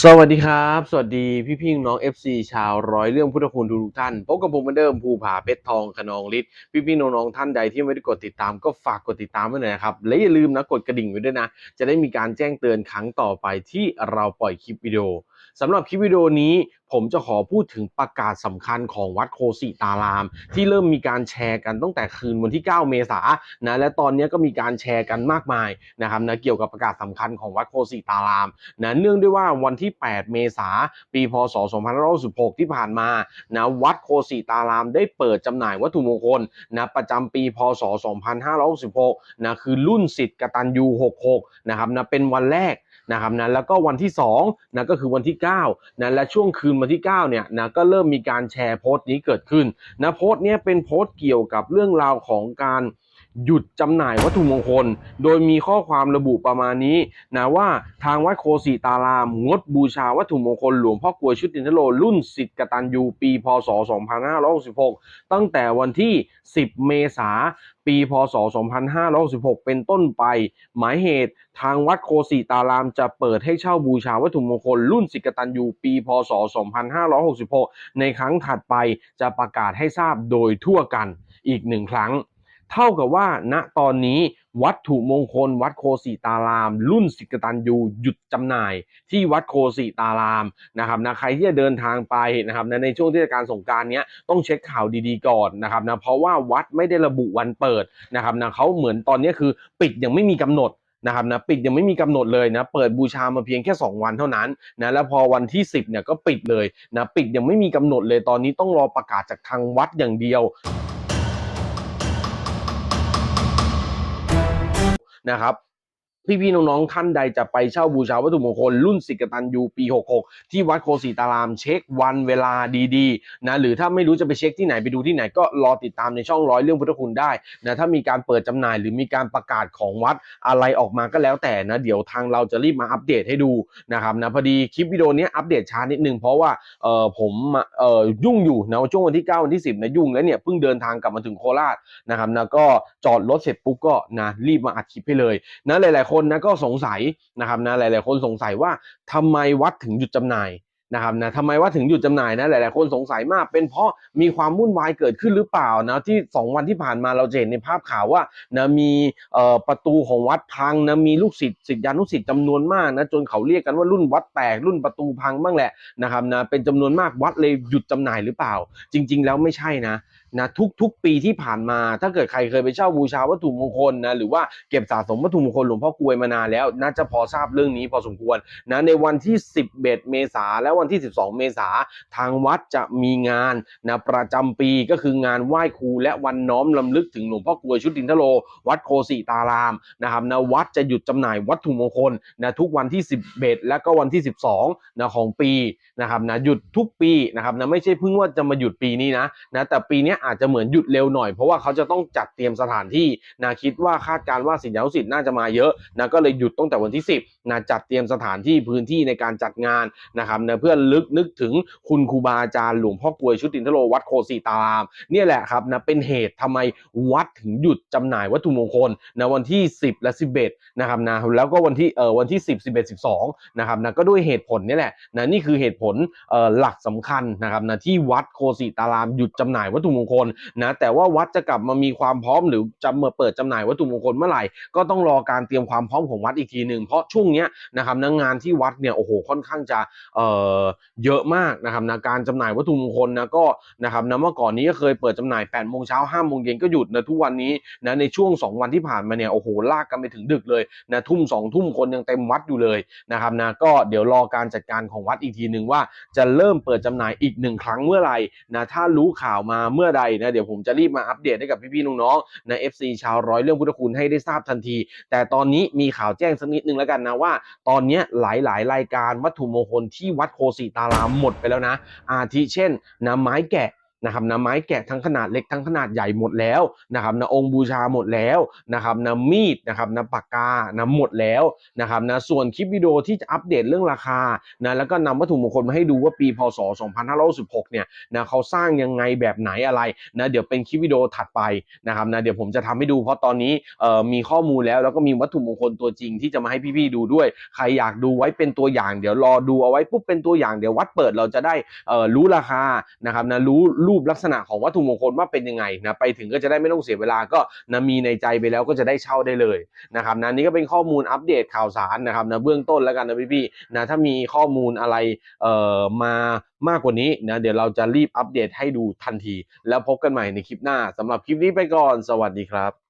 สวัสดีครับ สวัสดีพี่พี่น้อง FC ชาวร้อยเรื่องพุทธคุณทุกท่านพบกับผมเหมือนเดิมภูผาเพชรทองขนองฤทธิ์พี่พี่น้องๆท่านใดที่ไม่ได้กดติดตามก็ฝากกดติดตามไว้หน่อยนะครับ และอย่าลืมนะกดกระดิ่งไว้ด้วยนะ จะได้มีการแจ้งเตือนครั้งต่อไปที่เราปล่อยคลิปวิดีโอ สำหรับคลิปวิดีโอนี้ผมจะขอพูดถึงประกาศสำคัญของวัดโคสิตาราม ที่เริ่มมีการแชร์กันตั้งแต่คืนวันที่ 9 เมษายนนะและตอนนี้ก็มีการแชร์กันมากมายนะครับนะเกี่ยวกับประกาศสำคัญของวัดโคสิตารามนะเนื่องด้วยว่าวันที่ 8 เมษาปี พศ 2516 ที่ผ่านมานะวัดโคสิตารามได้เปิดจำหน่ายวัตถุมงคลนะประจำปี พศ 2516นะคือรุ่นสิทธิ์กตัญญู66นะครับนะเป็นวันแรก นะครับนะแล้วก็วันที่2นะก็คือวันที่9นะและช่วงคืนวันที่9เนี่ยนะก็เริ่มมีการแชร์โพสต์นี้เกิดขึ้นนะโพสต์เนี้ยเป็นโพสต์เกี่ยวกับเรื่องราวของการ หยุดจำหน่ายวัตถุมงคล โดยมีข้อความระบุประมาณนี้นะว่าทางวัดโคสีตาราม งดบูชาวัตถุมงคลหลวงพ่อกวยชุตินทโลรุ่นสิทธิ์กตัญญูปี พศ 2566 ตั้งแต่วันที่ 10 เมษาปี พศ 2566เป็นต้นไป หมายเหตุทางวัดโคสีตารามจะเปิดให้เช่าบูชาวัตถุมงคลรุ่นสิทธิ์กตัญญูปี พศ 2566 ในครั้งถัดไปจะประกาศให้ทราบโดยทั่วกันอีกหนึ่งครั้ง เท่ากับว่าณตอนนี้วัตถุมงคล วัดโคสีตาราม รุ่นสิกตันยูหยุดจำหน่ายที่วัดโคสีตารามนะครับนะใครที่จะเดินทางไปนะครับนะในช่วงเทศกาลสงกรารเนี้ยต้องเช็คข่าวดีๆก่อนนะครับนะเพราะว่าวัดไม่ได้ระบุวันเปิดนะครับนะเขาเหมือนตอนนี้คือปิดยังไม่มีกำหนดนะครับนะปิดยังไม่มีกำหนดเลยนะเปิดบูชามาเพียงแค่ 2 วันเท่านั้นนะแล้วพอวันที่ 10เนี่ยก็ปิดเลยนะปิดยังไม่มีกำหนดเลยตอนนี้ต้องรอประกาศจากทางวัดอย่างเดียว นะครับ พี่ๆน้องๆท่านใดจะไปเช่าบูชาวัตถุมงคลรุ่นสิกตันยูปี 66 ที่วัดโคสีตารามเช็ควันเวลาดีๆนะหรือถ้าไม่รู้จะไปเช็คที่ไหนไปดูที่ไหนก็รอติดตามในช่องร้อยเรื่องพุทธคุณได้นะถ้ามีการเปิดจำหน่ายหรือมีการประกาศของวัดอะไรออกมาก็แล้วแต่นะเดี๋ยวทางเราจะรีบมาอัปเดตให้ดูนะครับนะพอดีคลิปวิดีโอนี้อัปเดตช้านิดนึงเพราะว่าเออผมเออยุ่งอยู่นะช่วงวันที่ 9 วันที่ 10นะยุ่งแล้วเนี่ยเพิ่งเดินทางกลับมาถึงโคราชนะครับนะก็จอดรถเสร็จปุ๊บก็นะรีบมาอัดคลิปให้เลยนะหลายๆคนนะก็สงสัยนะครับนะหลาย ๆ คนสงสัยว่าทำไมวัดถึงหยุดจำหน่ายนะครับนะทำไมวัดถึงหยุดจำหน่ายนะหลาย ๆ คนสงสัยมาก เป็นเพราะมีความวุ่นวายเกิดขึ้นหรือเปล่านะที่ 2 วันที่ผ่านมาเราจะเห็นในภาพข่าวว่านะมีประตูของวัดพังนะมีลูกศิษย์ศิษยานุศิษย์จำนวนมากนะจนเขาเรียกกันว่ารุ่นวัดแตกรุ่นประตูพังบ้างแหละนะครับนะเป็นจำนวนมากวัดเลยหยุดจำหน่ายหรือเปล่า จริง ๆ แล้วไม่ใช่นะ นะทุกๆปีที่ผ่านมา ถ้าเกิดใครเคยไปเช่าบูชาวัตถุมงคลนะหรือว่าเก็บสะสมวัตถุมงคลหลวงพ่อกวยมานานแล้วน่าจะพอทราบเรื่องนี้พอสมควรนะในวันที่ 11 เมษาและวันที่ 12 เมษาทางวัดจะมีงานนะประจำปีก็คืองานไหว้ครูและวันน้อมลำลึกถึงหลวงพ่อกวยชุตินทโล วัดโคสีตารามนะครับนะวัดจะหยุดจำหน่ายวัตถุมงคลนะทุกวันที่ 11 และก็วันที่ 12นะของปีนะครับนะหยุดทุกปีนะครับนะไม่ใช่เพิ่งว่าจะมาหยุดปีนี้นะนะแต่ปีนี้อาจจะเหมือนหยุดเร็วหน่อยเพราะว่าเขาจะต้องจัดเตรียมสถานที่นะคิดว่าคาดการณ์ว่าสินยาสิทธิ์น่าจะมาเยอะนะก็เลยหยุดตั้งแต่วันที่ 10นะจัดเตรียมสถานที่พื้นที่ในการจัดงานนะครับนะเพื่อลึกนึกถึงคุณครูบาอาจารย์หลวงพ่อกวยชุตินทโลวัดโคสีตารามเนี่ยแหละครับนะเป็นเหตุทำไมวัดถึงหยุดจำหน่ายวัตถุมงคลนะวันที่ 10 และ 11นะครับนะแล้วก็วันที่เอ่อวันที่ 10 11 12นะครับนะก็ด้วยเหตุผลนี่แหละนะนี่คือเหตุผลเอ่อหลักสำคัญนะครับนะที่วัดโคสีตารามหยุดจำหน่ายวัตถุมงคลนะแต่ว่าวัดจะกลับมามีความพร้อมหรือจะมาเปิดจำหน่ายวัตถุมงคลเมื่อไหร่ก็ต้องรอการเตรียมความพร้อมของวัดอีกทีหนึ่งเพราะช่วงเนี้ยนะครับนะงานที่วัดเนี่ยโอ้โหค่อนข้างจะเอ่อเยอะมากนะครับนะการจำหน่ายวัตถุมงคลนะก็นะครับนะเมื่อก่อนนี้ก็เคยเปิดจำหน่าย8โมงเช้า5โมงเย็นก็หยุดนะทุกวันนี้นะในช่วง 2 วันที่ผ่านมาเนี่ยโอ้โหลากกันไปถึงดึกเลยนะทุ่ม2ทุ่มคนยังเต็มวัดอยู่เลยนะครับนะก็เดี๋ยวรอการจัดการของวัดอีกทีหนึ่งว่าจะเริ่มเปิดจำหน่ายอีกหนึ่งครั้งเมื่อไหร่นะถ้ารู้ข่าวมาเมื่อใดนะเดี๋ยวผมจะรีบมาอัปเดตให้กับพี่ๆน้องๆใน FC ชาวร้อยเรื่องพุทธคุณให้ได้ทราบทันที แต่ตอนนี้มีข่าวแจ้งสักนิดนึงแล้วกันนะว่า ตอนนี้หลายๆ รายการวัตถุมงคลที่วัดโคสีตารามหมดไปแล้วนะ อาทิเช่นน้ำไม้แกะ นะครับนะไม้แกะทั้งขนาดเล็กทั้งขนาดใหญ่หมดแล้วนะครับนะองค์บูชาหมดแล้วนะครับนะมีดนะครับนะปากกานะหมดแล้วนะครับนะส่วนคลิปวิดีโอที่จะอัปเดตเรื่องราคานะแล้วก็นำวัตถุมงคลมาให้ดูว่าปีพศ 2516เนี่ยนะเขาสร้างยังไงแบบไหนอะไรนะเดี๋ยวเป็นคลิปวิดีโอถัดไปนะครับนะเดี๋ยวผมจะทำให้ดูเพราะตอนนี้เอ่อมีข้อมูลแล้วแล้วก็มีวัตถุมงคลตัวจริงที่จะมาให้พี่ๆดูด้วย ใครอยากดูไว้เป็นตัวอย่าง เดี๋ยวรอดูเอาไว้ปุ๊บเป็นตัวอย่างเดี๋ยววัดเปิดเราจะได้รู้ราคานะครับนะรู้รูปลักษณะของวัตถุมงคลว่าเป็นยังไงนะไปถึงก็จะได้ไม่ต้องเสียเวลาก็นะมีในใจไปแล้วก็จะได้เช่าได้เลยนะครับนะนี่ก็เป็นข้อมูลอัปเดตข่าวสารนะครับนะเบื้องต้นแล้วกันนะพี่ๆนะถ้ามีข้อมูลอะไรเอ่อมามากกว่านี้นะเดี๋ยวเราจะรีบอัปเดตให้ดูทันที แล้วพบกันใหม่ในคลิปหน้าสำหรับคลิปนี้ไปก่อน สวัสดีครับ